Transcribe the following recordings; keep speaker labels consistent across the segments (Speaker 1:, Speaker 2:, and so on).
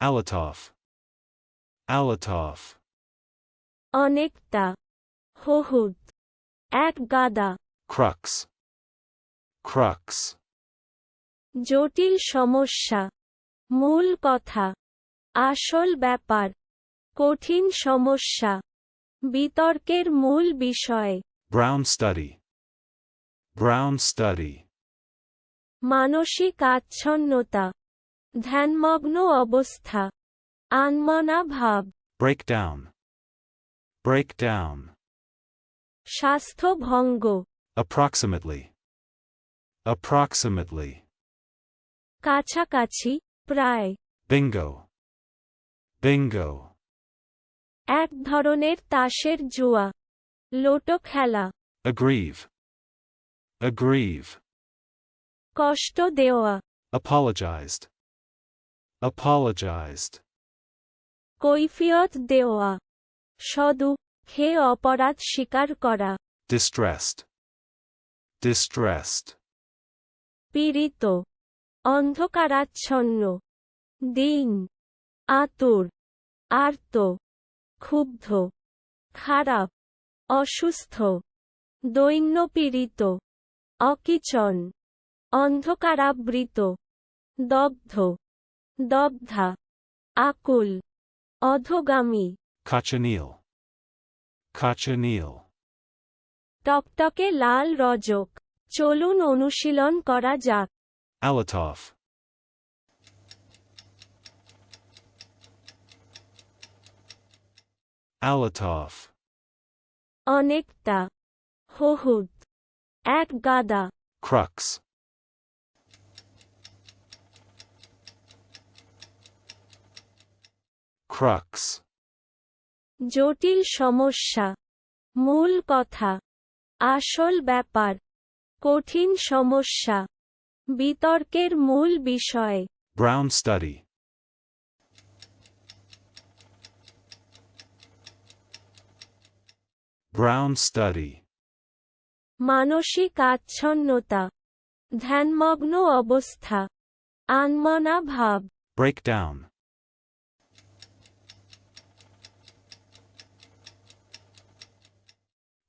Speaker 1: Alatov. Alatov.
Speaker 2: অনেকটা হহুদ এক গাদা
Speaker 1: Crux. Crux.
Speaker 2: জটিল সমস্যা মূল কথা আসল ব্যাপার কঠিন সমস্যা বিতর্কের মূল বিষয়
Speaker 1: Brown study. Brown study.
Speaker 2: মানসিক আচ্ছন্নতা ধ্যানমগ্ন অবস্থা আনমনা ভাব
Speaker 1: Breakdown. Breakdown.
Speaker 2: স্বাস্থ্য ভঙ্গ
Speaker 1: Approximately. Approximately.
Speaker 2: কাছাকাছি প্রায়
Speaker 1: Bingo. Bingo.
Speaker 2: এক ধরনের তাসের জুয়া লোটো খেলা
Speaker 1: Aggrieve. Aggrieve.
Speaker 2: কষ্ট দেওয়া
Speaker 1: Apologized. Apologized.
Speaker 2: কৈফিয়ত দেওয়া। সদু খে অপরাধ স্বীকার করা।
Speaker 1: Distressed. Distressed.
Speaker 2: পীড়িত। অন্ধকারাচ্ছন্ন। দিন। আতুর। আর্ত। ক্ষুব্ধ। খারাপ। অসুস্থ। দৈন্যপীড়িত। অকিচন। অন্ধকারাবৃত। দগ্ধ। দগ্ধা আকুল অধগামী
Speaker 1: Cochineal. Cochineal.
Speaker 2: টকটকে লাল রজক চলুন অনুশীলন করা যাক
Speaker 1: Alatov. Alatov.
Speaker 2: অনেকটা হহুদ এক গাদা
Speaker 1: Crux. Crux.
Speaker 2: জটিল সমস্যা মূল কথা আসল ব্যাপার কঠিন সমস্যা বিতর্কের মূল বিষয়
Speaker 1: Brown study. Brown study.
Speaker 2: মানসিক আচ্ছন্নতা ধ্যানমগ্ন অবস্থা আনমনা ভাব
Speaker 1: Breakdown.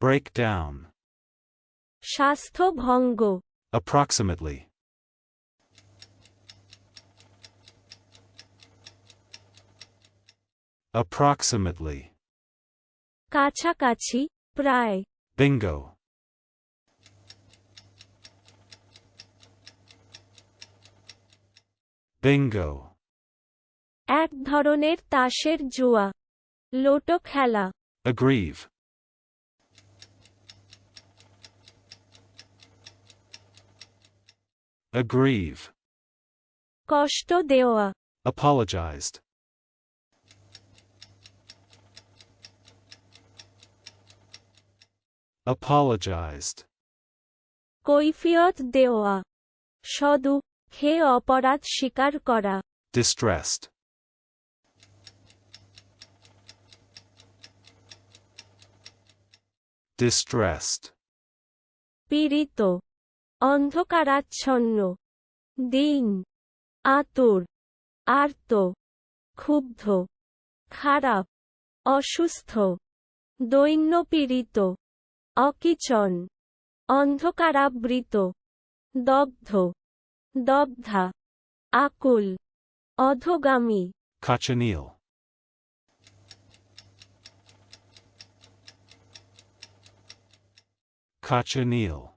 Speaker 1: Breakdown.
Speaker 2: স্বাস্থ্য ভঙ্গ
Speaker 1: Approximately. Approximately.
Speaker 2: কাছাকাছি প্রায়
Speaker 1: Bingo. Bingo.
Speaker 2: এক ধরনের তাসের জুয়া লোটো খেলা
Speaker 1: Aggrieve. Aggrieve.
Speaker 2: কষ্ট দেওয়া
Speaker 1: Apologized. Apologized.
Speaker 2: কৈফিয়ত দেওয়া সদু খে অপরাধ স্বীকার করা
Speaker 1: Distressed. Distressed.
Speaker 2: পীড়িত অন্ধকারাচ্ছন্ন, দিন, আতুর, আর্ত, ক্ষুব্ধ, খারাপ, অসুস্থ, দৈন্যপীড়িত, অকিচন, অন্ধকারাবৃত, দগ্ধ, দগ্ধা, আকুল, অধগামী
Speaker 1: Cochineal. Cochineal.